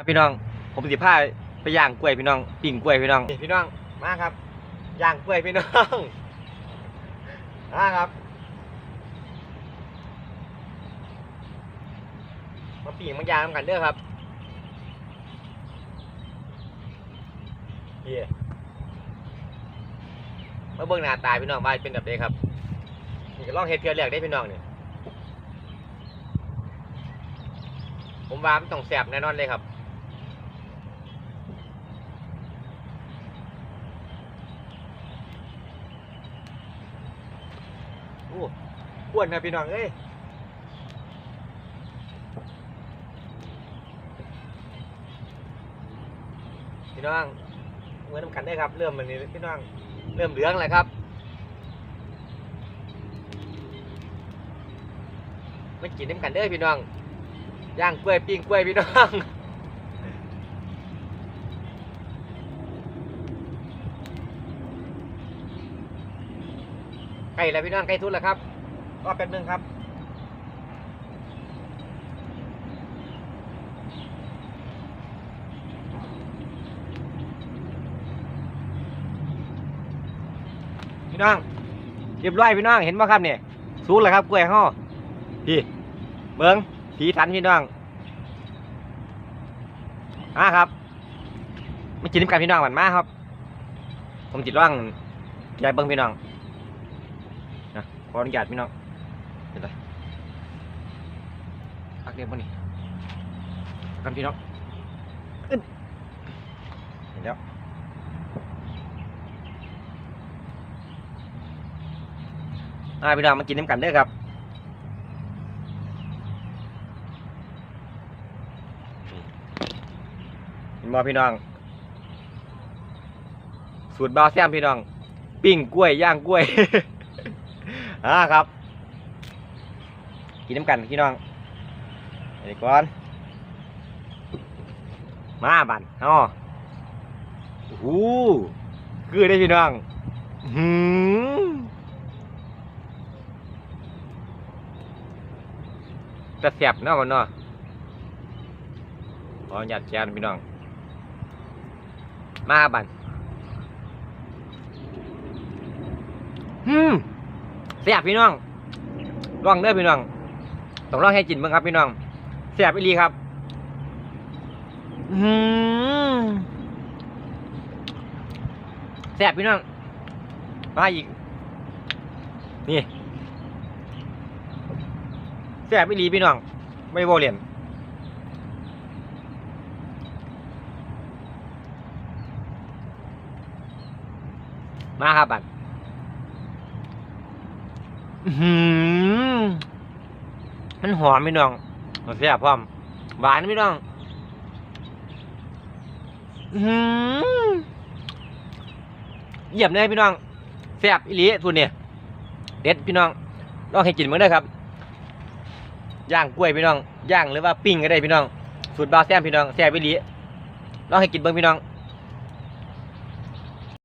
ครับพี่น้อง ผมสิพาไปย่างกล้วยพี่น้องปิ้งกล้วยพี่น้องพี่น้องมาครับย่างกล้วยพี่น้องมาครับมาปิ้งมาย่างกันเด้อครับเฮียมาเบิ่งหน้าตายพี่น้องว่าเป็นแบบนี้ครับนี่ก็ลองเฮ็ดเพื่อแรกได้พี่น้องเนี่ยผมว่ามันต้องแซ่บแน่นอนเลยครับ โอ้อ้วนนะพี่น้องเอ้ยพี่น้องเมื่อน้ำกันได้ครับ เริ่มมันนี้พี่น้องเริ่มเหลืองแล้วครับไม่กินน้ำกันเด้อพี่น้องย่างกล้วยปิ้งกล้วยพี่น้อง ใก ล้แล้วพี่น้องใกล้ทุนแล้วครับรอแป๊บนึงครับพี่น้องเรียบร้อยพี่น้องเห็นไหมครับเนี่ยสูงแล้วครับกล้วยห่อพี่เบิ้งสีสันพี่น้องมาครับไม่กินน้ำกันพี่น้องหวานมากครับ ผมจิตร่างยายเบิ้งพี่น้อง ขออนุญาตพี่น้องเห็นไรพักเรียบป่ะนี่กันพี่น้องเห็นแล้วอ่าพี่น้องมากินน้ำกันเด้อครับเห็นบ่พี่น้อง สูตรบาแซมพี่น้อง ปิ้งกล้วยย่างกล้วย อ่าครับ กินน้ำกันพี่น้องเดี๋ยวก่อน มาบันอ๋อโอ้หคือได้พี่น้องหืมจะเสียบเนาะมันเนาะขอหยัดแจนพี่น้อง มาบันอืม แซ่บพี่น้องลองเด้อพี่น้องต้องลองให้กินเบ้างครับพี่น้องแซ่บอีหลีครับอืมแซ่บพี่น้องมาอีก นี่แซ่บอีหลีพี่น้อง ไม่โบเลียนมาครับบัดอื้อหือ มันหอมพี่น้องมันแซ่บพร้อมหวานพี่น้องอื้อหือเยี่ยมเลยพี่น้องแซ่บอีหลีทุนเนี่ยเด็ดพี่น้องลองให้กินมื้อได้ครับย่างกล้วยพี่น้องย่างหรือว่าปิ้งก็ได้พี่น้องสูตรบาแซมพี่น้องแซ่บอีหลีลองให้กินเบิ่งพี่น้อง